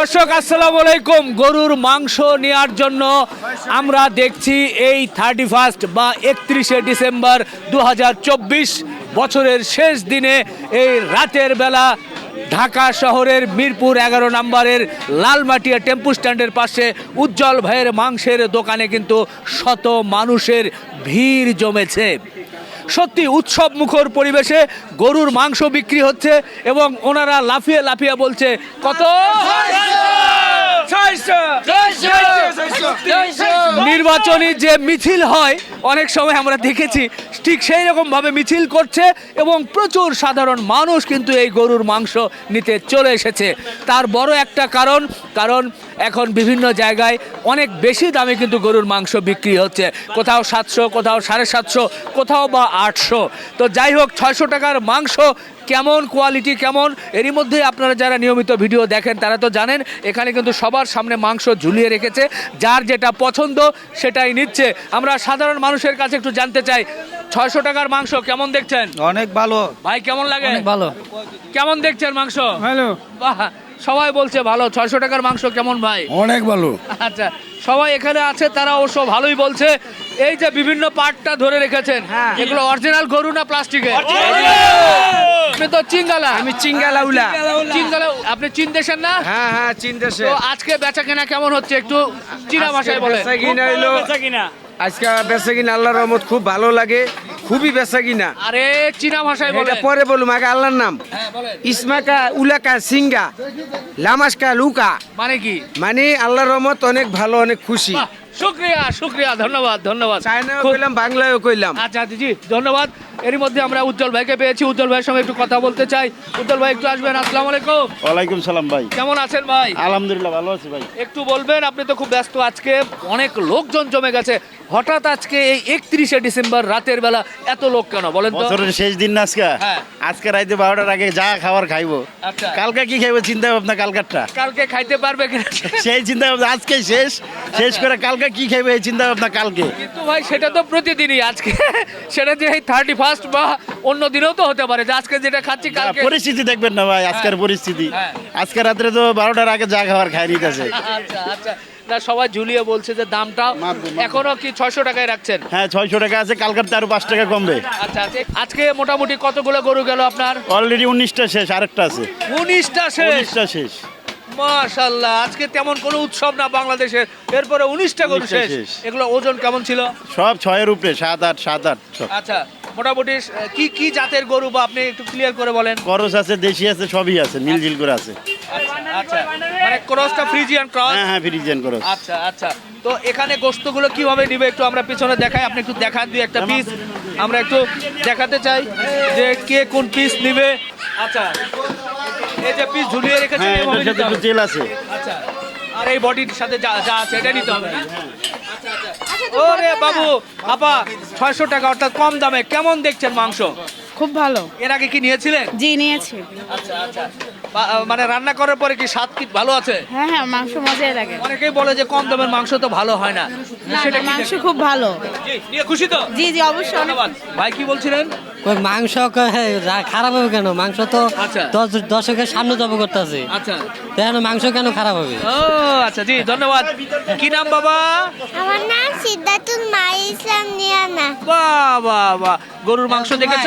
দর্শক, আসসালামু আলাইকুম। গরুর মাংস নেওয়ার জন্য আমরা দেখছি এই থার্টি ফার্স্ট বা একত্রিশে ডিসেম্বর দু হাজার চব্বিশ বছরের শেষ দিনে এই রাতের বেলা ঢাকা শহরের মিরপুর এগারো নম্বরের লালমাটিয়া টেম্পু স্ট্যান্ডের পাশে উজ্জ্বল ভাইয়ের মাংসের দোকানে কিন্তু শত মানুষের ভিড় জমেছে। সত্যি উৎসব মুখর পরিবেশে গরুর মাংস বিক্রি হচ্ছে এবং ওনারা লাফিয়ে লাফিয়ে বলছে কত নির্বাচনী যে মিছিল হয় অনেক সময় আমরা দেখেছি ঠিক সেই রকম ভাবে মিছিল করছে এবং প্রচুর সাধারণ মানুষ কিন্তু এই গরুর মাংস নিতে চলে এসেছে। তার বড় একটা কারণ কারণ এখন বিভিন্ন জায়গায় অনেক বেশি দামে কিন্তু গরুর মাংস বিক্রি হচ্ছে। কোথাও সাতশো কোথাও সাড়ে সাতশো কোথাও বা আটশো। তো যাই হোক ছয়শো টাকার মাংস কেমন কোয়ালিটি কেমন? এরই মধ্যে আপনারা যারা নিয়মিত ভিডিও দেখেন তারা তো জানেন এখানে কিন্তু সবার সামনে মাংস ঝুলিয়ে রেখেছে। যার যেটা পছন্দ সেটাই নিচ্ছে। আমরা সাধারণ মানুষের কাছে একটু জানতে চাই ছয়শো টাকার মাংস কেমন দেখছেন? অনেক ভালো। ভাই কেমন লাগে? ভালো। কেমন দেখছেন মাংস? ভালো। বাহ! সবাই বলছে ভালো ছয়শো টাকার মাংস কেমন ভাই? অনেক ভালো। আচ্ছা সবাই এখানে আছে তারা অবশ্য ভালোই বলছে। এই যে বিভিন্ন পার্টটা ধরে রেখেছেন এগুলো অরিজিনাল গরু না প্লাস্টিকের আপনি তো চিঙ্গালা। আমি চিঙ্গালা উলা চিঙ্গালা আপনি চীন দেশের না? হ্যাঁ হ্যাঁ চিনতেছে তো আজকে বেচা কেনা কেমন হচ্ছে একটু চীনা ভাষায় বলে বেচা কিনা। আজকে বেচা কিনা আল্লাহর রহমত খুব ভালো লাগে খুবই বেচা কিনা। আরে চীনা ভাষায় বলে পরে বলুম আগে আল্লাহর নাম। হ্যাঁ ইসমাকা উলাকা সিঙ্গা লামাসকা লুকা। মানে কি? মানে আল্লাহর রহমত অনেক ভালো অনেক খুশি। শুক্রিয়া শুক্রিয়া ধন্যবাদ ধন্যবাদ। চায়না কইলাম বাংলায়ও কইলাম। আচ্ছা দিদি ধন্যবাদ। এরই মধ্যে আমরা উজ্জ্বল ভাইকে পেয়েছি। উজ্জ্বল ভাইয়ের সঙ্গে একটু কথা বলতে চাই। উজ্জ্বল ভাই একটু আসবেন? আসসালামু আলাইকুম। ওয়ালাইকুম সালাম ভাই। কেমন আছেন ভাই? আলহামদুলিল্লাহ ভালো আছি ভাই। একটু বলবেন আপনি তো খুব ব্যস্ত আজকে। অনেক লোকজন জমে গেছে। হঠাৎ আজকে এই একত্রিশে ডিসেম্বর রাতের বেলা এত লোক কেন? বলেন তো। বছরের শেষ দিন না আজকে? হ্যাঁ। আজকে রাইতে বারোটার আগে যা খাবার খাইবো। আচ্ছা। কালকে কি খাইবো চিন্তা ভাবনা কালকারটা? কালকে খাইতে পারবে কিনা? সেই চিন্তা ভাবনা আজকে শেষ। শেষ করে কালকে কি খাইবো এই চিন্তা ভাবনা কালকে? কিন্তু ভাই সেটা তো প্রতিদিনই আজকে। সেটা যে এই থার্টি ফার্স্ট বা অন্য দিনেও তো হতে পারে যে আজকে যেটা খাচ্ছি কালকে পরিস্থিতি দেখবেন না ভাই আজকের পরিস্থিতি। হ্যাঁ। আজকে রাত্রে তো বারোটার আগে যা খাবার খাই নিতেছে। আচ্ছা আচ্ছা। না সবাই ঝুলিয়ে বলছে যে দামটা। এখনও কি ছয়শো টাকায় রাখছেন? হ্যাঁ ছয়শো টাকা আছে কালকার আরও পাঁচ টাকা কমবে। আচ্ছা আচ্ছা। আজকে মোটামুটি কতগুলো গরু গেল আপনার? অলরেডি উনিশটা শেষ আরেকটা আছে। উনিশটা শেষ? উনিশটা শেষ। মাশাল্লাহ আজকে তেমন কোনো উৎসব না বাংলাদেশের। এরপরে উনিশটা গরু শেষ। শেষ। এগুলো ওজন কেমন ছিল? সব ছয়ের উপরে সাত আট সাত আট আচ্ছা মোটামুটি কি কি জাতের গরু বা আপনি একটু ক্লিয়ার করে বলেন? করস আছে দেশি আছে সবই আছে মিলজিল করে আছে। আচ্ছা মানে ক্রসটা ফ্রিজিয়ান ক্রস? হ্যাঁ হ্যাঁ ফ্রিজিয়ান করস। আচ্ছা আচ্ছা। তো এখানে গোস্তগুলো কীভাবে নিবে একটু আমরা পিছনে দেখাই আপনি একটু দেখান দুই একটা পিস আমরা একটু দেখাতে চাই যে কে কোন পিস নিবে। আচ্ছা এই যে পিস ঝুলিয়ে রেখেছেন হ্যাঁ এটার সাথে একটু তেল আছে। আচ্ছা আর এই বডির সাথে যা যা আছে এটা নিতে হবে? আচ্ছা, আচ্ছা। ওরে বাবু আপা ছয়শো টাকা অর্থাৎ কম দামে কেমন দেখছেন মাংস? খুব ভালো। এর আগে কি নিয়েছিলেন? জি নিয়েছি। আচ্ছা আচ্ছা। মানে রান্না করার পরে কি স্বাদ কি ভালো আছে? হ্যাঁ হ্যাঁ মাংস মজাই লাগে। অনেকেই বলে যে কম দামের মাংস তো ভালো হয় না। সেটা মাংস খুব ভালো। জি, নিয়ে খুশি তো? জি জি অবশ্যই। ধন্যবাদ। ভাই কি বলছিলেন? ওই মাংস হ্যাঁ, খারাপ হবে কেন? মাংস তো আচ্ছা। দশ- দর্শকের সামনে জব করতেছে। আচ্ছা। কেন মাংস কেন খারাপ হবে? ও আচ্ছা জি ধন্যবাদ। কি নাম বাবা? আমার নাম সিদ্ধাতুল মাই ইসলাম নিয়ানা। বাহ বাহ বাহ। গরুর মাংস দেখেছ?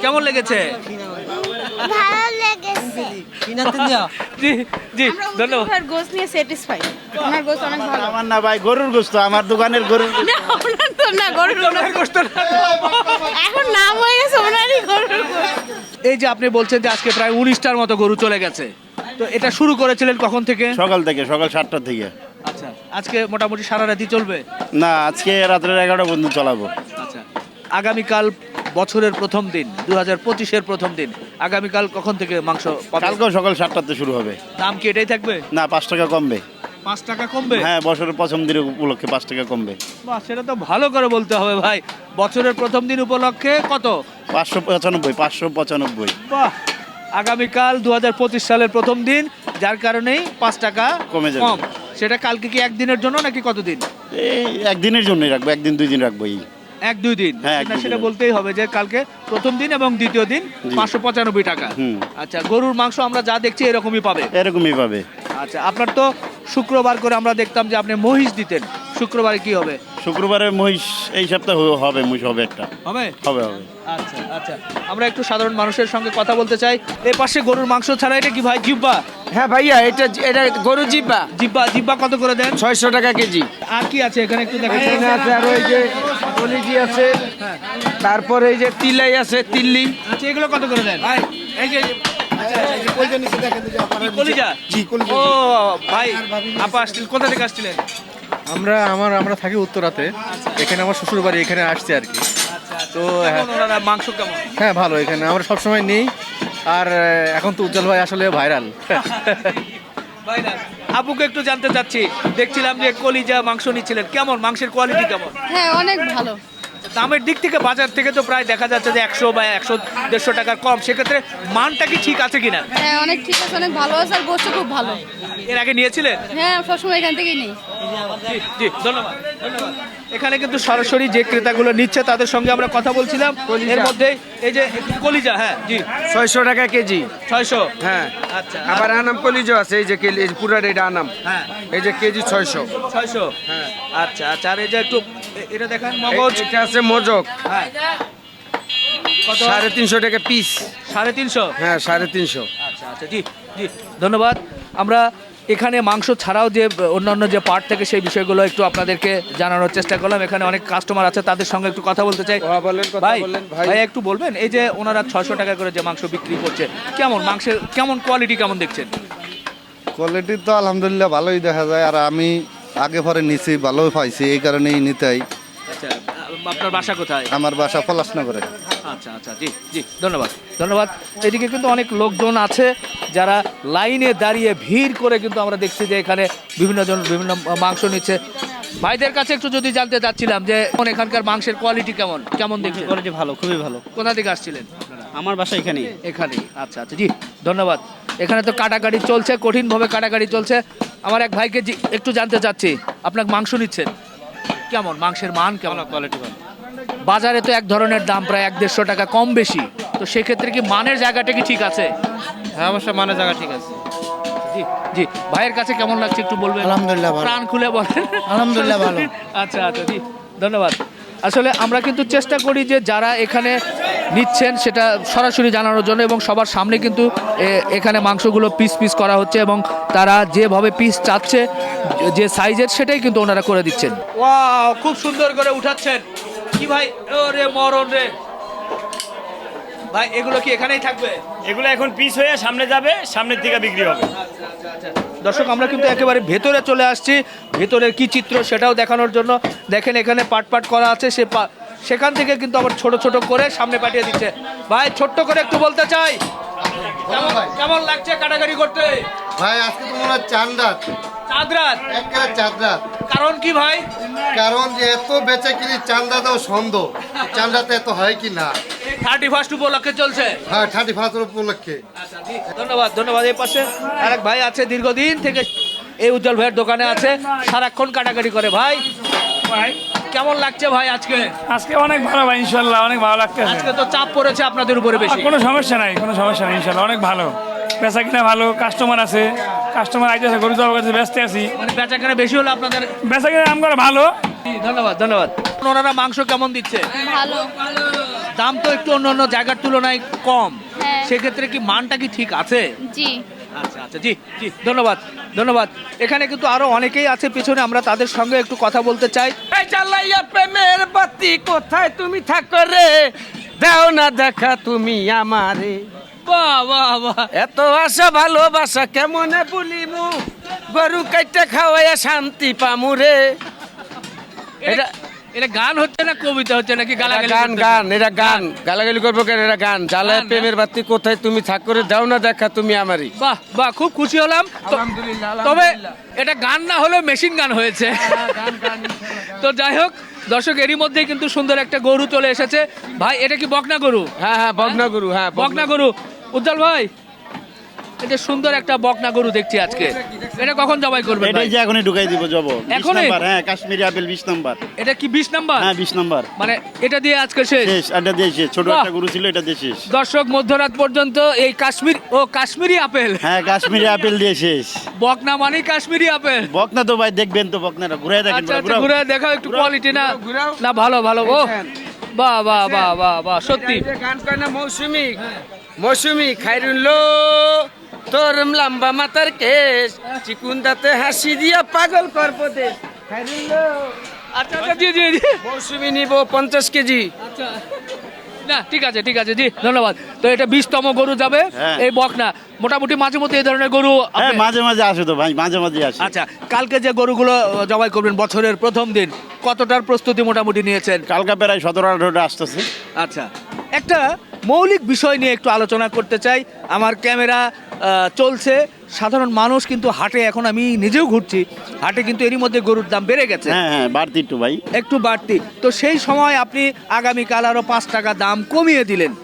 কেমন লেগেছে? ভালো লেগেছে। জি জি ধন্যবাদ। ওনার গোস নিয়ে স্যাটিসফাই ওনার গোস অনেক ভালো। আমার না ভাই গরুর গোস্ত আমার দোকানের গরুর না তো না গরুর না। এখন নাম হয়ে গেছে ওনারই গরুর। এই যে আপনি বলছেন যে আজকে প্রায় উনিশটার মতো গরু চলে গেছে তো এটা শুরু করেছিলেন কখন থেকে? সকাল থেকে সকাল সাতটা থেকে। আচ্ছা আজকে মোটামুটি সারা রাতি চলবে? না আজকে রাত্রের এগারোটা পর্যন্ত চলাবো। আচ্ছা আগামীকাল বছরের প্রথম দিন দু হাজার পঁচিশের প্রথম দিন। আগামীকাল কখন থেকে মাংস? কালকেও সকাল সাতটাতে শুরু হবে। দাম কি এটাই থাকবে? না পাঁচ টাকা কমবে। পাঁচ টাকা কমবে? হ্যাঁ বছরের প্রথম দিনের উপলক্ষে পাঁচ টাকা কমবে। বাহ সেটা তো ভালো করে বলতে হবে ভাই। বছরের প্রথম দিন উপলক্ষে কত? পাঁচশো পঁচানব্বই পাঁচশো পঁচানব্বই। বাহ আগামীকাল দু হাজার পঁচিশ সালের প্রথম দিন যার কারণেই পাঁচ টাকা কমে যাবে। কম। সেটা কালকে কি একদিনের জন্য নাকি কতদিন? এই একদিনের জন্যই রাখব একদিন দুই দিন রাখব এই। এক দুই দিন। হ্যাঁ, দুই সেটা বলতেই হবে যে কালকে প্রথম দিন এবং দ্বিতীয় দিন পাঁচশো পঁচানব্বই টাকা। আচ্ছা গরুর মাংস আমরা যা দেখছি এরকমই পাবে? এরকমই পাবে। আচ্ছা আপনার তো শুক্রবার করে আমরা দেখতাম যে আপনি মহিষ দিতেন। শুক্রবারে কি হবে? শুক্রবারে মহিষ এই সপ্তাহে হবে মহিষ হবে একটা। হবে? হবে হবে। আচ্ছা আচ্ছা। আমরা একটু সাধারণ মানুষের সঙ্গে কথা বলতে চাই। এ পাশে গরুর মাংস ছাড়া এটা কি ভাই জিব্বা? হ্যাঁ ভাইয়া এটা এটা গরু জিব্বা। জিব্বা জিব্বা কত করে দেন? ছয়শো টাকা কেজি। আর কি আছে এখানে একটু দেখেন। এখানে আছে আর ওই যে কলিজি আছে তারপরে এই যে তিলাই আছে তিল্লি। আচ্ছা এগুলো কত করে দেন? ভাই এই যে কি কলিজা? ও ভাই আপা আসছিলেন কোথা থেকে আসছিলেন? আমরা আমার আমরা থাকি উত্তরাতে। এখানে আমার শ্বশুর বাড়ি এখানে আসছে আর কি। তো হ্যাঁ। মাংস কেমন? হ্যাঁ ভালো এখানে। আমরা সবসময় নেই। আর এখন তো উজ্জ্বল ভাই আসলে ভাইরাল। ভাই না আপুকে একটু জানতে চাচ্ছি। দেখছিলাম যে কলিজা মাংস নিচ্ছিলেন। কেমন? মাংসের কোয়ালিটি কেমন? হ্যাঁ অনেক ভালো। দামের দিক থেকে বাজার থেকে তো প্রায় দেখা যাচ্ছে যে একশো বা একশো দেড়শো টাকার কম। সেক্ষেত্রে মানটা কি ঠিক আছে কিনা? হ্যাঁ অনেক ঠিক আছে অনেক ভালো আছে আর গোষ্ঠ খুব ভালো। এর আগে নিয়েছিলেন? হ্যাঁ সবসময় এখান থেকেই নেই। জি জি ধন্যবাদ। ধন্যবাদ। এখানে কিন্তু সরাসরি যে ক্রেতাগুলো নিচ্ছে তাদের সঙ্গে আমরা কথা বলছিলাম। এর মধ্যে এই যে কলিজা হ্যাঁ জি। ছয়শো টাকা কেজি। ছয়শো? হ্যাঁ। আচ্ছা। আবার আনাম কলিজও আছে এই যে পুরার এটা আনাম। হ্যাঁ। এই যে কেজি ছয়শো। ছয়শো? হ্যাঁ। আচ্ছা আচ্ছা আর এই যে একটু এটা দেখান মগজ। এটা আছে মজক। হ্যাঁ। সাড়ে তিনশো টাকা পিস সাড়ে তিনশো? হ্যাঁ সাড়ে তিনশো। আচ্ছা আচ্ছা জি জি ধন্যবাদ। আমরা এখানে মাংস ছাড়াও যে অন্যান্য যে পার্ট থেকে সেই বিষয়গুলো একটু আপনাদেরকে জানানোর চেষ্টা করলাম। এখানে অনেক কাস্টমার আছে তাদের সঙ্গে একটু কথা বলতে চাই। হ্যাঁ, ভাই ভাই। একটু বলবেন এই যে ওনারা ছয়শো টাকা করে যে মাংস বিক্রি করছে কেমন মাংসের কেমন কোয়ালিটি কেমন দেখছেন? কোয়ালিটি তো আলহামদুলিল্লাহ ভালোই দেখা যায় আর আমি আগে পরে নিছি ভালোই পাইছি এই কারণেই নিতাই আপনার বাসা কোথায়? আমার বাসা পলাশনগরে। আচ্ছা আচ্ছা জি জি ধন্যবাদ। ধন্যবাদ। এদিকে কিন্তু অনেক লোকজন আছে যারা লাইনে দাঁড়িয়ে ভিড় করে কিন্তু আমরা দেখছি যে এখানে বিভিন্ন জন বিভিন্ন মাংস নিচ্ছে। ভাইদের কাছে একটু যদি জানতে চাচ্ছিলাম যে এখন এখানকার মাংসের কোয়ালিটি কেমন? কেমন দেখছেন? কোয়ালিটি ভালো খুবই ভালো। কোথা থেকে আসছিলেন আমার বাসা এখানেই। এখানে আচ্ছা আচ্ছা জি ধন্যবাদ। এখানে তো কাটাকাটি চলছে কঠিনভাবে কাটাকাটি চলছে। আমার এক ভাইকে জি- একটু জানতে চাচ্ছি আপনাকে মাংস নিচ্ছেন? কেমন? মাংসের মান কেমন? কোয়ালিটি ভালো। বাজারে তো এক ধরনের দাম প্রায় এক দেড়শো টাকা কম বেশি। তো সেক্ষেত্রে কি মানের জায়গাটা কি ঠিক আছে? হ্যাঁ অবশ্যই মানের জায়গা ঠিক আছে। জি জি। ভাইয়ের কাছে কেমন লাগছে একটু বলবেন? আলহামদুলিল্লাহ ভালো। প্রাণ খুলে বলেন। আলহামদুলিল্লাহ ভালো। আচ্ছা আচ্ছা জি ধন্যবাদ। আসলে আমরা কিন্তু চেষ্টা করি যে যারা এখানে নিচ্ছেন সেটা সরাসরি জানানোর জন্য এবং সবার সামনে কিন্তু এ- এখানে মাংসগুলো পিস পিস করা হচ্ছে এবং তারা যেভাবে পিস চাচ্ছে যে সাইজের সেটাই কিন্তু ওনারা করে দিচ্ছেন। ওয়াও খুব সুন্দর করে উঠাচ্ছেন। কি ভাই? ওরে মরণ রে। ভাই এগুলো কি এখানেই থাকবে? এগুলো এখন পিস হয়ে সামনে যাবে সামনের দিকে বিক্রি হবে। দর্শক আমরা কিন্তু একেবারে ভেতরে চলে আসছি। ভেতরের কি চিত্র সেটাও দেখানোর জন্য। দেখেন এখানে পাট পাট করা আছে সে পা- সেখান থেকে কিন্তু আবার ছোট ছোট করে সামনে পাঠিয়ে দিচ্ছে। ভাই ছোট্ট করে একটু বলতে চাই। কেমন- লাগছে কাটাকাটি করতে? ভাই আজকে তো মনে হয় চাঁদ রাত চাঁদ রাত একেবারে চাঁদ রাত কারণ কি ভাই? কারণ যে এত বেচা কিনি সন্দেহ এত হয় কি না? থার্টি ফার্স্ট উপলক্ষে চলছে। হ্যাঁ থার্টি ফার্স্ট উপলক্ষে। আচ্ছা, ধন্যবাদ ধন্যবাদ। এই পাশে আরেক ভাই আছে দীর্ঘদিন থেকে এই উজ্জ্বল ভাইয়ের দোকানে আছে। সারাক্ষণ কাটাকাটি করে। ভাই ভাই কেমন লাগছে ভাই আজকে? আজকে অনেক ভালো ভাই ইনশাল্লাহ অনেক ভালো লাগতেছে। আজকে তো চাপ পড়েছে আপনাদের উপরে বেশি। কোনো সমস্যা নাই কোনো সমস্যা নাই ইনশাল্লাহ অনেক ভালো। বেচা কিনা ভালো কাস্টমার আছে কাস্টমার আইতেছে গরু জবাব কাছে ব্যস্ত আছি। মানে বেচাকেনা বেশি হলো আপনাদের বেচা কিনা আম করে ভালো। ধন্যবাদ ধন্যবাদ। ওনারা মাংস কেমন দিচ্ছে? ভালো। দাম তো একটু অন্য অন্য জায়গার তুলনায় কম। হ্যাঁ। সেক্ষেত্রে কি মানটা কি ঠিক আছে? জি। আচ্ছা আচ্ছা জি জি ধন্যবাদ ধন্যবাদ। এখানে কিন্তু আরও অনেকেই আছে পিছনে আমরা তাদের সঙ্গে একটু কথা বলতে চাই। চালাইয়া প্রেমের বাতি কোথায় তুমি থাকো রে? দাও না দেখা তুমি আমারে। বাহ বাহ বাহ। এত আশা ভালোবাসা কেমনে বলিমু? গরু কাইতে খাওয়াইয়া শান্তি পামুরে এটা এটা গান হচ্ছে না কবিতা হচ্ছে নাকি গালাগালি গান গান এটা গান। গালাগালি করব কেন? এটা গান। জ্বালায় প্রেমের বাতি কোথায়? তুমি থাকো রে দাও না দেখা তুমি আমারই। বাহ বাহ খুব খুশি হলাম। তবে এটা গান না হলেও মেশিন গান হয়েছে। তো যাই হোক দর্শক এরই মধ্যে কিন্তু সুন্দর একটা গরু চলে এসেছে। ভাই এটা কি বকনা গরু? হ্যাঁ হ্যাঁ বগনা গুরু হ্যাঁ বকনা গরু। উজ্জ্বল ভাই এটা সুন্দর একটা বকনা গরু দেখছি আজকে। এটা কখন জবাই করবেন এটাই যে এখনই ঢুকাই দিব এখনই? নাম্বার হ্যাঁ কাশ্মীরি আপেল বিশ নাম্বার। এটা কি বিশ নাম্বার? হ্যাঁ বিশ নাম্বার। মানে এটা দিয়ে আজকে শেষ? শেষ এটা দিয়ে শেষ। ছোট। একটা গরু ছিল এটা দিয়ে শেষ। দর্শক মধ্যরাত পর্যন্ত এই কাশ্মীর ও কাশ্মীরি আপেল। হ্যাঁ কাশ্মীরি আপেল দিয়ে শেষ। বকনা মানে কাশ্মীরি আপেল। বকনা তো ভাই দেখবেন তো বকনাটা ঘুরে দেখেন আচ্ছা আচ্ছা। ঘুরে দেখাও একটু কোয়ালিটি না। না ভালো ভালো। ও বাহ বাহ বাহ বাহ বাহ সত্যি। গান কয় না মৌসুমি মৌসুমি খাইরুল্লো তোর লম্বা মাথার কেশ চিকুন দাঁতে হাসি দিয়া পাগল করব দেশ আচ্ছা আচ্ছা জি জি জি। মৌসুমি নিব পঞ্চাশ কেজি। আচ্ছা। না ঠিক আছে ঠিক আছে জি ধন্যবাদ। তো এটা বিশতম গরু যাবে হ্যাঁ। এই বকনা। মোটামুটি মাঝে মধ্যে এই ধরনের গরু হ্যাঁ মাঝে মাঝে আসে তো ভাই মাঝে মাঝে আসে। আচ্ছা কালকে যে গরুগুলো জবাই করবেন বছরের প্রথম দিন কতটার প্রস্তুতি মোটামুটি নিয়েছেন? কালকা প্রায় সতেরো আঠারোটা আসতেছে। আচ্ছা। একটা মৌলিক বিষয় নিয়ে একটু আলোচনা করতে চাই। আমার ক্যামেরা চলছে। সাধারণ মানুষ কিন্তু হাটে এখন আমি নিজেও ঘুরছি। হাটে কিন্তু এরই মধ্যে গরুর দাম বেড়ে গেছে। হ্যাঁ হ্যাঁ বাড়তি একটু ভাই। একটু বাড়তি। তো সেই সময় আপনি আগামীকাল আরও পাঁচ টাকা দাম কমিয়ে দিলেন।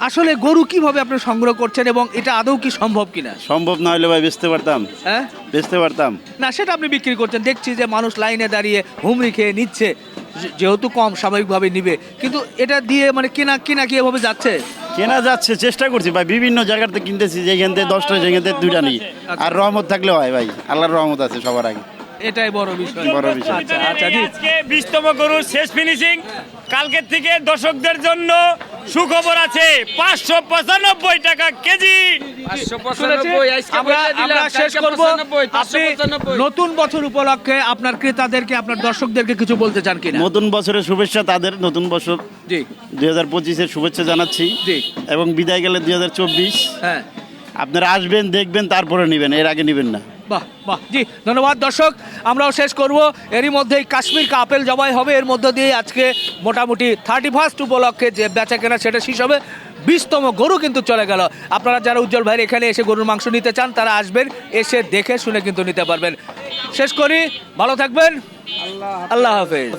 আসলে গরু কীভাবে আপনি সংগ্রহ করছেন এবং এটা আদৌ কি সম্ভব কিনা? সম্ভব না হলে ভাই বেচতে পারতাম। হ্যাঁ? বেচতে পারতাম। না সেটা আপনি বিক্রি করছেন। দেখছি যে মানুষ লাইনে দাঁড়িয়ে হুমড়ি খেয়ে নিচ্ছে। যেহেতু কম স্বাভাবিকভাবে নিবে। কিন্তু এটা দিয়ে মানে কেনা কেনা কি এভাবে যাচ্ছে? কেনা যাচ্ছে চেষ্টা করছি। ভাই বিভিন্ন জায়গাতে কিনতেছি যেখান থেকে দশটা যেখান থেকে দুইটা নিই। আর রহমত থাকলে হয় ভাই আল্লাহর রহমত আছে সবার আগে। এটাই বড় বিষয়। বড় বিষয়। আচ্ছা আচ্ছা জি। আজকে বিশতম গরুর শেষ ফিনিশিং কালকের থেকে দর্শকদের জন্য সুখবর আছে পাঁচশো পঁচানব্বই টাকা কেজি। নতুন বছর উপলক্ষে আপনার ক্রেতাদেরকে আপনার দর্শকদেরকে কিছু বলতে চান কিনা? নতুন বছরের শুভেচ্ছা তাদের নতুন বছর জি। দুই হাজার পঁচিশের শুভেচ্ছা জানাচ্ছি। জি। এবং বিদায় গেলে দুই হাজার চব্বিশ। হ্যাঁ। আপনারা আসবেন দেখবেন তারপরে নেবেন এর আগে নেবেন না। বাহ বাহ। জি ধন্যবাদ দর্শক। আমরাও শেষ করব। এরই মধ্যেই কাশ্মীর কাপেল জবাই হবে। এর মধ্য দিয়ে আজকে মোটামুটি থার্টি ফার্স্ট উপলক্ষে যে বেচা কেনা সেটা শেষ হবে। বিশতম গরু কিন্তু চলে গেল। আপনারা যারা উজ্জ্বল ভাইয়ের এখানে এসে গরুর মাংস নিতে চান তারা আসবেন এসে দেখে শুনে কিন্তু নিতে পারবেন। শেষ করি। ভালো থাকবেন। আল্লাহ হাফেজ।